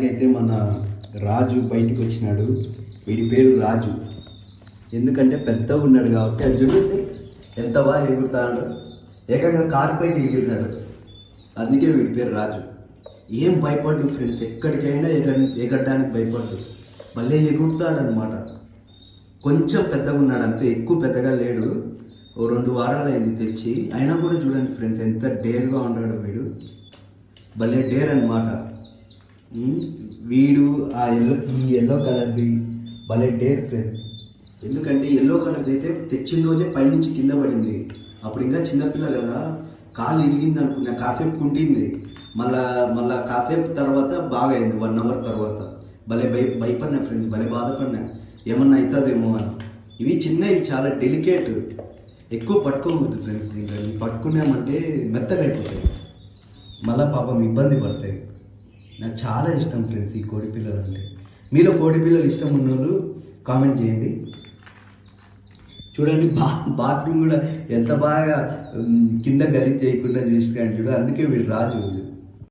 అయితే మన రాజు బయటికి వచ్చినాడు. వీడి పేరు రాజు. ఎందుకంటే పెద్దగా ఉన్నాడు కాబట్టి అది చూడండి ఎంత బాగా ఎగురుతాడు ఏకంగా కారు పైకి ఎగిరినాడు. అందుకే వీడి పేరు రాజు. ఏం భయపడ్డు ఫ్రెండ్స్ ఎక్కడికైనా ఎగ ఎగరడానికి భయపడ్డు మళ్ళీ ఎగురుతాడు అనమాట కొంచెం పెద్దగా ఉన్నాడు అంతే ఎక్కువ పెద్దగా లేడు. ఓ రెండు వారాలు అయింది తెచ్చి అయినా కూడా చూడండి ఫ్రెండ్స్ ఎంత డేర్గా ఉన్నాడు వీడు. భలే డేర్ అనమాట వీడు ఆ ఎల్లో ఈ ఎల్లో కలర్ది భలే డేర్ ఫ్రెండ్స్ ఎందుకంటే ఎల్లో కలర్ది అయితే తెచ్చిన రోజే పైనుంచి కింద పడింది. అప్పుడు ఇంకా చిన్నపిల్ల కదా కాలు ఇరిగింది అనుకున్నా కాసేపు కుంటింది. మళ్ళా మళ్ళా కాసేపు తర్వాత బాగా అయింది వన్ అవర్ తర్వాత. భలే భయ భయపడినా ఫ్రెండ్స్ భలే బాధపడినా. ఏమన్నా అవుతుందేమో అని. ఇవి చిన్నవి చాలా డెలికేట్ ఎక్కువ పట్టుకోకూడదు ఫ్రెండ్స్ ఇంకా పట్టుకున్నామంటే మెత్తగా అయిపోతాయి. మళ్ళీ పాపం ఇబ్బంది పడతాయి. నాకు చాలా ఇష్టం ఫ్రెండ్స్ ఈ కోడి పిల్లలు అంటే. మీలో కోడి పిల్లలు ఇష్టం ఉన్న వాళ్ళు కామెంట్ చేయండి. చూడండి బా బాత్రూమ్ కూడా ఎంత బాగా కింద గలీజ్ చేయకుండా చేస్తాను చూడు అందుకే వీడు రాజు వీడు.